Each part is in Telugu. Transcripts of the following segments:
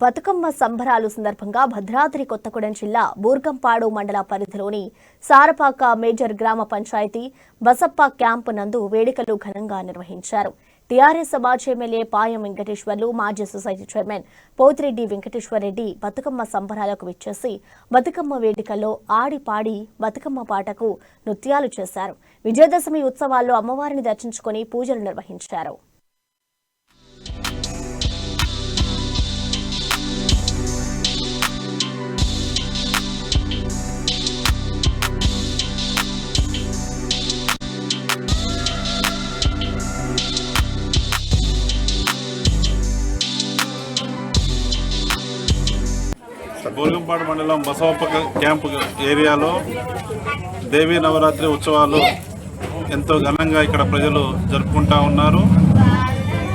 బతుకమ్మ సంబరాలు సందర్భంగా భద్రాద్రి కొత్తగూడెం జిల్లా బూర్గంపాడు మండల పరిధిలోని సారపాక మేజర్ గ్రామ పంచాయతీ బసప్ప క్యాంపు నందు వేడుకలు ఘనంగా నిర్వహించారు. టీఆర్ఎస్ మాజీ ఎమ్మెల్యే పాయం వెంకటేశ్వర్లు మాజీ సొసైటీ చైర్మన్ పోతిరెడ్డి వెంకటేశ్వరరెడ్డి బతుకమ్మ సంబరాలకు విచ్చేసి బతుకమ్మ వేడుకల్లో ఆడి పాడి బతుకమ్మ పాటకు నృత్యాలు చేశారు. విజయదశమి ఉత్సవాల్లో అమ్మవారిని దర్శించుకుని పూజలు నిర్వహించారు. బోర్గంపాడు మండలం బసవప్ప క్యాంపు ఏరియాలో దేవీ నవరాత్రి ఉత్సవాలు ఎంతో ఘనంగా ఇక్కడ ప్రజలు జరుపుకుంటా ఉన్నారు.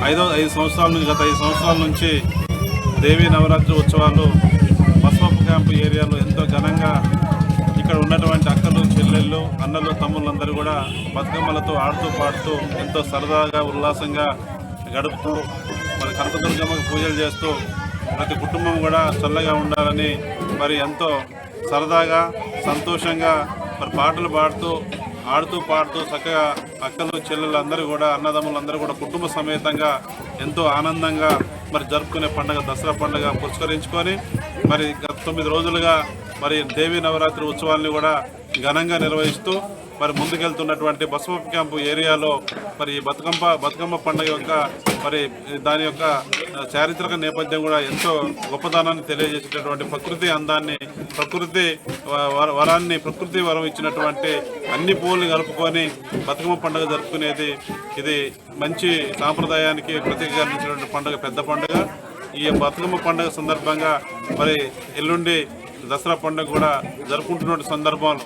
ఐదో ఐదు సంవత్సరాల నుంచి గత ఐదు సంవత్సరాల నుంచి దేవీ నవరాత్రి ఉత్సవాలు బసవప్ప క్యాంపు ఏరియాలో ఎంతో ఘనంగా ఇక్కడ ఉన్నటువంటి అక్కలు చెల్లెళ్ళు అన్నలు తమ్ముళ్ళందరూ కూడా బతుకమ్మలతో ఆడుతూ పాడుతూ ఎంతో సరదాగా ఉల్లాసంగా గడుపుతూ మరి కనకదుర్గమ్మకు పూజలు చేస్తూ ప్రతి కుటుంబం కూడా చల్లగా ఉండాలని మరి ఎంతో సరదాగా సంతోషంగా మరి పాటలు పాడుతూ ఆడుతూ పాడుతూ చక్కగా అక్కలు చెల్లెలు అందరూ కూడా అన్నదమ్ములందరూ కూడా కుటుంబ సమేతంగా ఎంతో ఆనందంగా మరి జరుపుకునే పండుగ దసరా పండుగ పురస్కరించుకొని మరి గత తొమ్మిది రోజులుగా మరి దేవీ నవరాత్రి ఉత్సవాల్ని కూడా ఘనంగా నిర్వహిస్తూ మరి ముందుకెళ్తున్నటువంటి బసవ క్యాంపు ఏరియాలో మరి ఈ బతుకమ్మ బతుకమ్మ పండుగ యొక్క మరి దాని యొక్క చారిత్రక నేపథ్యం కూడా ఎంతో గొప్పదనాన్ని తెలియజేసేటటువంటి ప్రకృతి అందాన్ని ప్రకృతి వ- వర- వరాన్ని ప్రకృతి వరం ఇచ్చినటువంటి అన్ని పూలను కలుపుకొని బతుకమ్మ పండుగ జరుపుకునేది. ఇది మంచి సాంప్రదాయానికి ప్రతీకరించినటువంటి పండుగ పెద్ద పండుగ. ఈ బతుకమ్మ పండుగ సందర్భంగా మరి ఎల్లుండి దసరా పండుగ కూడా జరుపుకుంటున్న సందర్భంలో